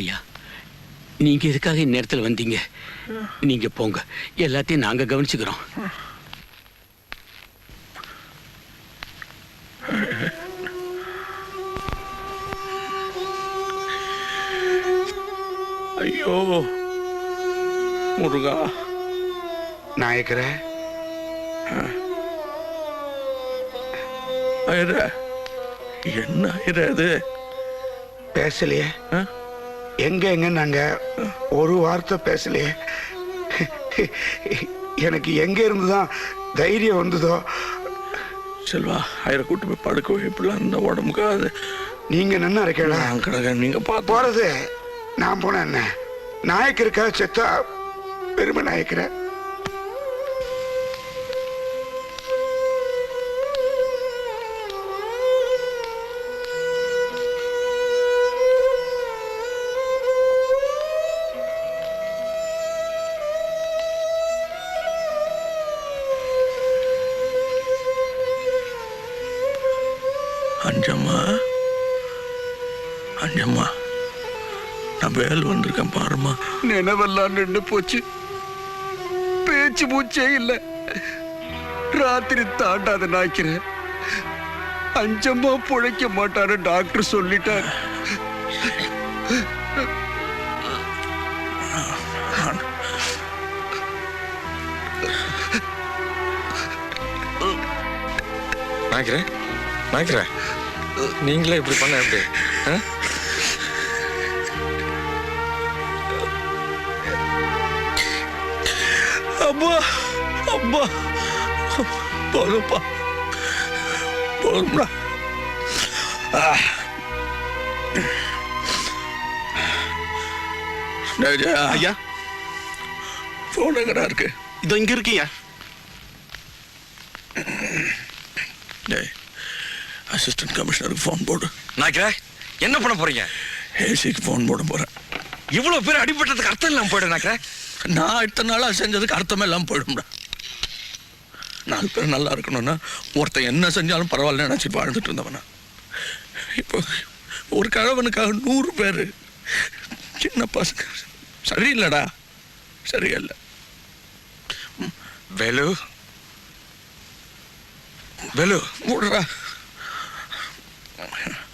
ஐயா நீங்க எதுக்காக இந்நேரத்தில் வந்தீங்க? நீங்க போங்க. எல்லாத்தையும் நாங்க கவனிச்சுக்கிறோம். ஐயோ முருகா. நாயக்கர ஐயர என்ன ஐயர இது? பேசலையே. ஆ? எங்க எங்க நாங்க? ஒரு வார்த்தை பேசலையே எனக்கு எங்க இருந்துதான் தைரியம் வந்ததோ? செல்வா ஐயரை கூட்டு போய் படுக்க வை. இப்படிலாம் இந்த உடம்புக்கு அது நீங்க நன்னா இருக்கல நான் கிடக்க நீங்க போறது நான் போன என்ன? நாயக்கருக்கா செத்தா பெருமை நாயக்கர? அஞ்சம்மா. அஞ்சம்மா நான் வேல் வந்திருக்கேன் பாருமா நினைவெல்லாம் நின்று போச்சு. பேச்சு மூச்சே இல்ல. ராத்திரி தாண்டாத நாய்க்கிறேன் அஞ்சம்மா பிழைக்க மாட்டாரு டாக்டர் சொல்லிட்டார். நாய்க்கிறேன் நாய்க்கிறேன். நீங்களே இப்படி பண்ண எப்படி? அம்மா அம்மா. போதும்ப்பா. போதும்டா. ஐயா. போன் எங்கடா இருக்கு? இதோ இங்க இருக்கீங்க. அசிஸ்டன்ட் கமிஷனருக்கு ஃபோன் போடு. நாய்க்கிறேன் என்ன பண்ண போறீங்க? ஏசிக்கு ஃபோன் போட போறேன். இவ்வளவு பேர் அடிபட்டதுக்கு அர்த்தம் இல்லாம போயிடு நாய்க்கிறேன் நான் இத்தனை நாளாக செஞ்சதுக்கு அர்த்தமே இல்லாமல் போயிடும்டா. நாலு பேர் நல்லா இருக்கணும்னா ஒருத்தன் என்ன செஞ்சாலும் பரவாயில்ல நினச்சி வாழ்ந்துட்டு இருந்தவனா. இப்போ ஒரு கழவனுக்காக நூறு பேர் சின்ன பசங்க. சரியில்லைடா. சரியில்லை. வேலு. வேலு. விடுறா.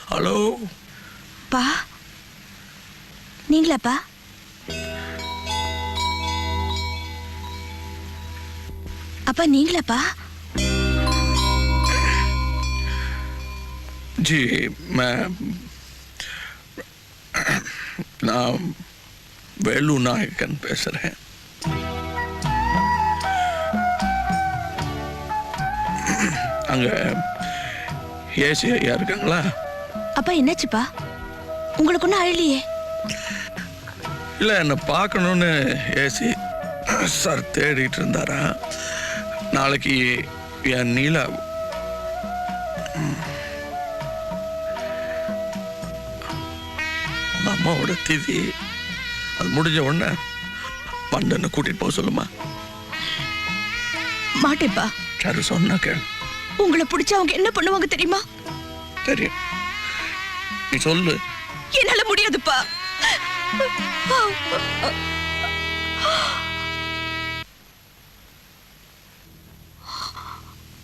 ஹலோ? பா? நீங்களாப்பா அப்பா நீங்களாப்பா ஜி நான் வேலு நாயக்கன் பேசுகிறேன் அங்கே ஏசி ஐயா இருக்காங்களா? அப்பா என்னாச்சுப்பா? உங்களுக்கு ஒன்றும் அழலையே இல்லை என்னை பார்க்கணுன்னு ஏசி சார் தேடிட்டு இருந்தாரா? நாளைக்கு என் நீலா. அம்மாவோட திதி. அது முடிஞ்ச உடனே மண்டனை கூட்டிட்டு போக சொல்லுமா. மாட்டேப்பா. சரி சொன்னா கேள். உங்களை பிடிச்சா அவங்க என்ன பண்ணுவாங்க தெரியுமா? தெரியும். நீ சொல்லு. என்னால முடியாதுப்பா.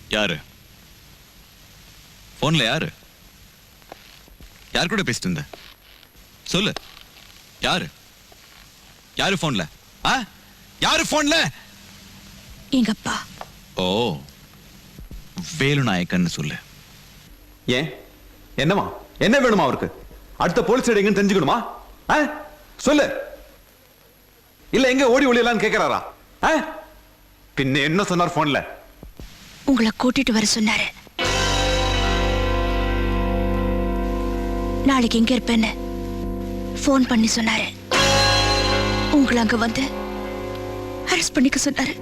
யாரு? போன்ல யாரு? யார் கூட பேசிட்டு இருந்த? சொல்லு. யாரு? யாரு போன்ல? ஆ? யாரு போன்ல? எங்க அப்பா. ஓ. வேலு நாயக்கன்னு சொல்லு. ஏன்? என்னமா என்ன வேணுமா அவருக்கு? அடுத்த போலீஸ் எங்கன்னு தெரிஞ்சுக்கணுமா? சொல்லு. இல்ல எங்க ஓடி ஒளியலான்னு கேக்குறாரா? பின்ன என்ன சொன்னார் போன்ல உங்களை கூட்டிட்டு வர சொன்னாரு. நாளைக்கு எங்க இருப்பேன்னு ஃபோன் பண்ணி சொன்னாரு. உங்களை அங்க வந்து அரெஸ்ட் பண்ணிக்க சொன்னாரு.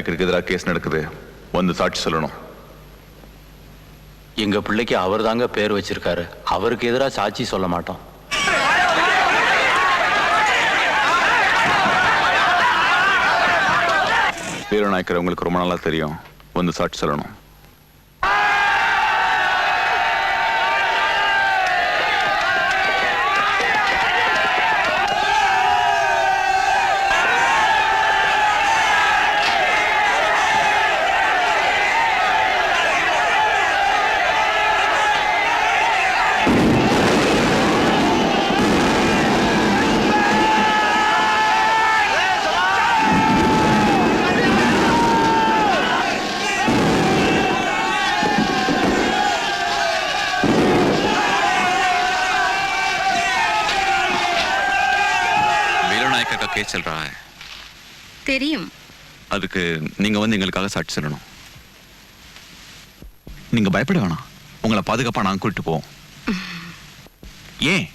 வீரநாயக்கருக்கு எதிராக கேஸ் நடக்குது. வந்து சாட்சி சொல்லணும். எங்க பிள்ளைக்கு அவர் தாங்க பேர் வச்சிருக்காரு. அவருக்கு எதிராக சாட்சி சொல்ல மாட்டோம். வீரநாயக்கர் உங்களுக்கு ரொம்ப நல்லா தெரியும். வந்து சாட்சி சொல்லணும். चल रहा है தெரியும் அதுக்கு நீங்க வந்து எங்களுக்காக சாட்சி சொல்லணும் நீங்க பயப்பட வேணாம் உங்களை பாதுகாப்பா நாங்க கூட்டிட்டு போவோம் ஏன்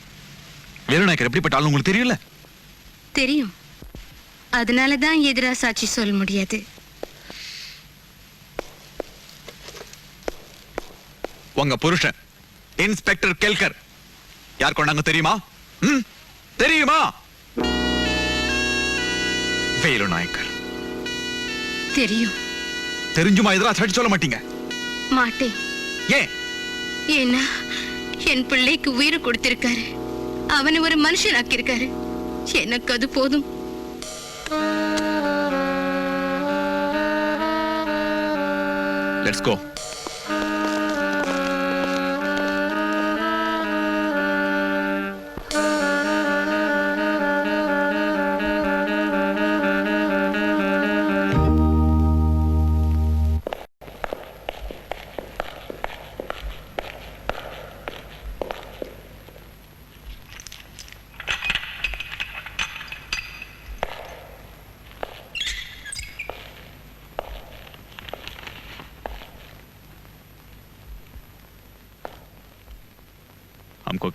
வீரநாயக்கர் எப்படிப்பட்ட ஆளு உங்களுக்கு தெரியல தெரியும் அதனால தான் எதிரா சாட்சி சொல்ல முடியாது உங்க புருஷன் இன்ஸ்பெக்டர் கெல்கர் யார் கொண்டாங்க தெரியுமா ம்? தெரியுமா வேலு நாயக்கர் தெரியும். தெரிஞ்சுமா? எதிராக சாட்சி சொல்ல மாட்டீங்க. மாட்டேன். ஏன்? ஏன்னா என் பிள்ளைக்கு உயிரை கொடுத்திருக்காரு. அவனை ஒரு மனுஷன் ஆக்கியிருக்காரு எனக்கு அது போதும். லெட்ஸ் கோ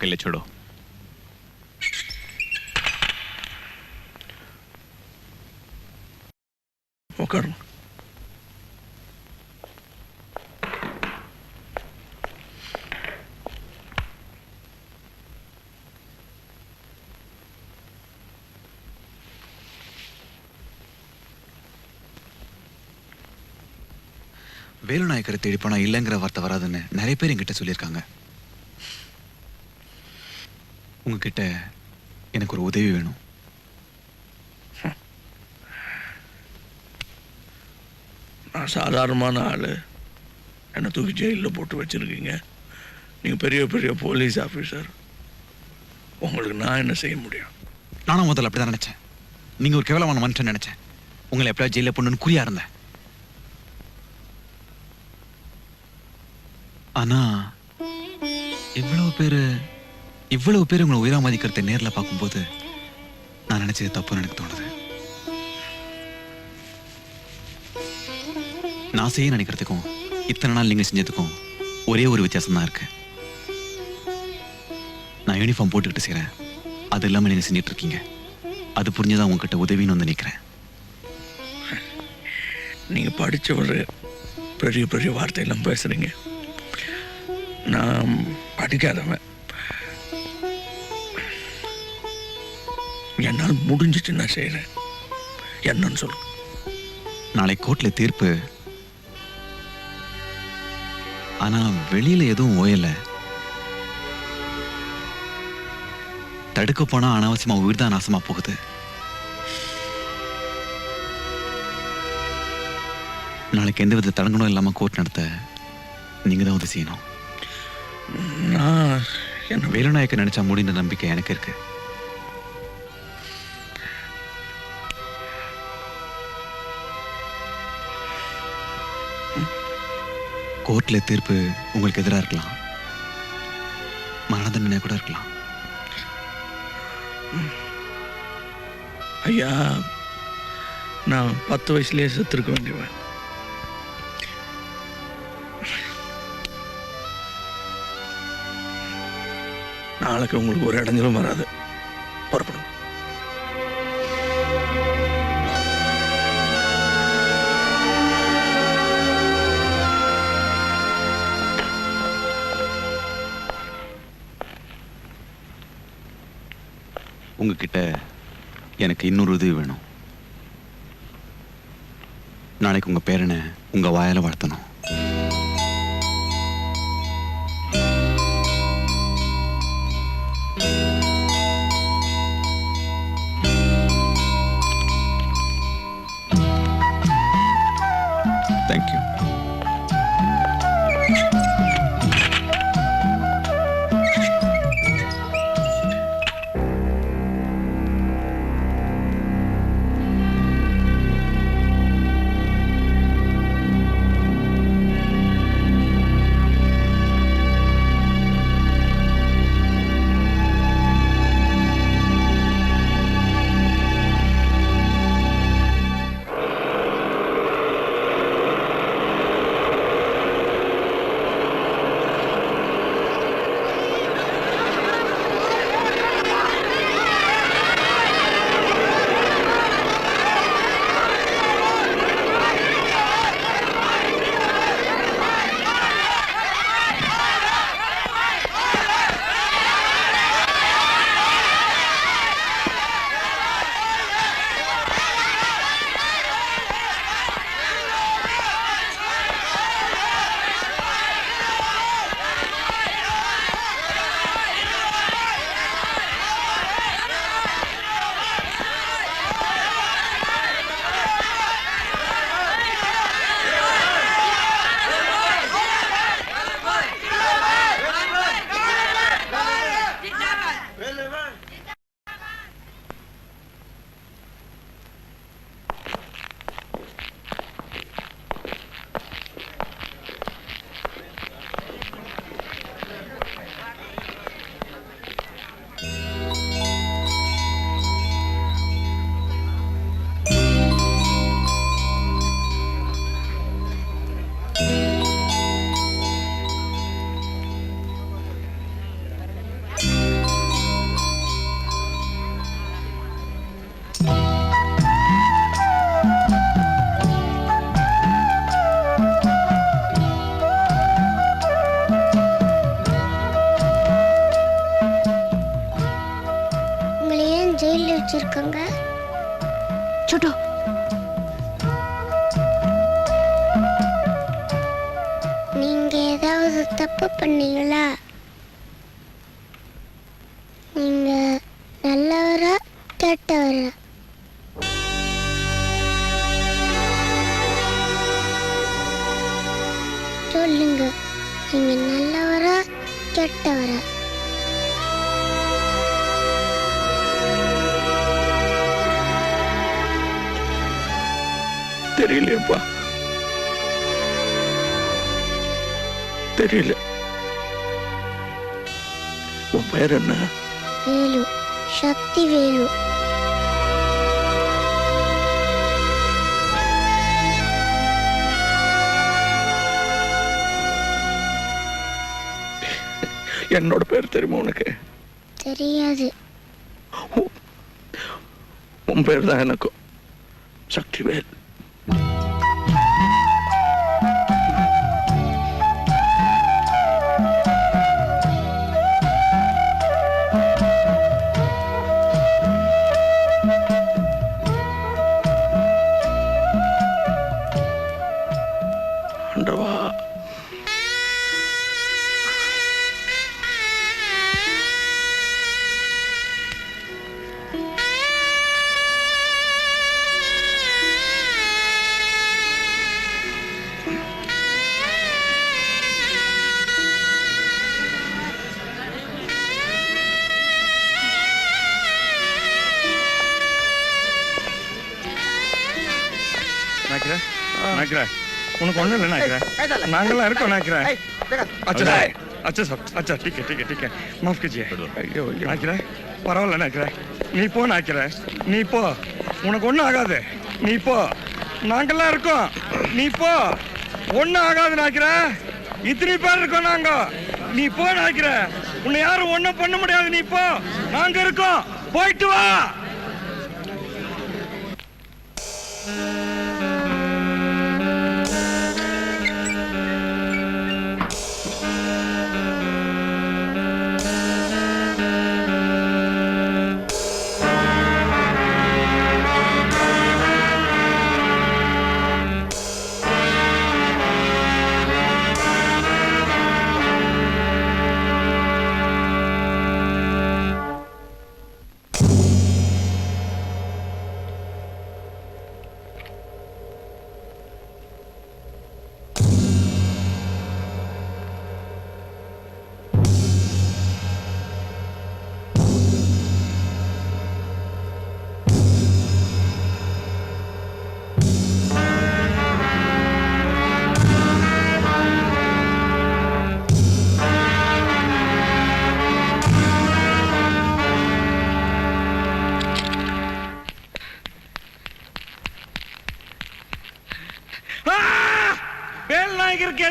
हमको अकेले छोड़ो உட்காருங்க வேலு நாயக்கரை தேடி போனா இல்லைங்கிற வார்த்தை வராதுன்னு நிறைய பேர் என்கிட்ட சொல்லியிருக்காங்க உங்ககிட்ட எனக்கு ஒரு உதவி வேணும். நான் சாதாரணமான ஆள். என்னை தூக்கி ஜெயிலில் போட்டு வச்சுருக்கீங்க. நீங்கள் பெரிய பெரிய போலீஸ் ஆஃபீஸர் உங்களுக்கு நான் என்ன செய்ய முடியும்? நானும் முதல்ல அப்படிதான் நினைச்சேன். நீங்க ஒரு கேவலமான மனுஷன் நினைச்சேன். உங்களை எப்படியா ஜெயில பொண்ணுன்னு குறியா இருந்தேன். ஆனா இவ்வளவு பேரு இவ்வளவு பேர் உங்களை உயிரா மதிக்கிறதை நேரில் பார்க்கும்போது நான் நினைச்சது தப்புன்னு எனக்கு தோணுது. நான் செய்ய நினைக்கிறதுக்கும் இத்தனை நாள் நீங்க செஞ்சதுக்கும் ஒரே ஒரு வித்தியாசம் தான் இருக்கு. நான் யூனிஃபார்ம் போட்டுக்கிட்டு செய்கிறேன் அது இல்லாம நீங்க செஞ்சிட்டு இருக்கீங்க. அது புரிஞ்சுதான் உங்ககிட்ட உதவின்னு வந்து நிக்கிறேன். நீங்கள் படித்தவர் பெரிய பெரிய வார்த்தையெல்லாம் பேசுகிறீங்க நான் படிக்காதவன். என்னால் முடிஞ்சிச்சு நான் செய்கிறேன் என்னன்னு சொல்லு. நாளை கோர்ட்ல தீர்ப்பு. ஆனா வெளியில எதுவும் ஓயல. தடுக்க போனா அனாவசியமா உயிர் தான் நாசமா போகுது. நாளைக்கு எந்த வித தடங்கணும் இல்லாம கோர்ட் நடத்த நீங்க தான் உதவி செய்யணும். நான் என்ன வேலுநாயக்க நினைச்சா முடிந்த நம்பிக்கை எனக்கு இருக்கு. கோர்ட்டில் தீர்ப்பு உங்களுக்கு எதிராக இருக்கலாம். மரண தண்டனை கூட இருக்கலாம். ஐயா நான் பத்து வயசுலேயே செத்துருக்க வேண்டியவன். நாளைக்கு உங்களுக்கு ஒரு இடைஞ்சலும் வராது. புறப்படும். உங்ககிட்ட எனக்கு இன்னொரு உதவி வேணும். நாளைக்கு உங்க பேரனை உங்க வாயால வளர்த்தணும். தேங்க்யூ கெட்டவரா. சொல்லுங்க நீங்க நல்லவரா கெட்டவரா? தெரியலையப்பா. தெரியல. உன் பேர் என்ன? வேலு சக்தி வேலு. என்னோட பேர் தெரியுமா உனக்கு? தெரியாது. உன் பேர் தான் எனக்கும் சக்திவேல். உனக்கு ஒண்ணும் இல்லை நினைக்கிறேன். நாங்கெல்லாம் இருக்கோம் நினைக்கிறேன். அச்சா அச்சா சார் அச்சா டீக்கே டீக்கே டீக்கே மாஃப் கிஜியே. ஐயோ நினைக்கிறேன்? பரவாயில்ல நினைக்கிறேன். நீ போ நினைக்கிறேன். நீ போ. உனக்கு ஒன்றும் ஆகாது. நீ போ. நாங்கெல்லாம் இருக்கோம். நீ போ. ஒன்றும் ஆகாது நினைக்கிறேன். இத்தனை பேர் இருக்கோம் நாங்க. நீ போ நினைக்கிற உன்னை யாரும் ஒண்ணும் பண்ண முடியாது. நீ போ. நாங்க இருக்கோம். போயிட்டு வா.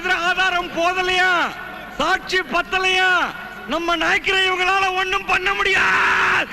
எதிர ஆதாரம் போதலையா சாட்சி பத்தலையா நம்ம நாய்க்கிற இவங்களால ஒண்ணும் பண்ண முடியாது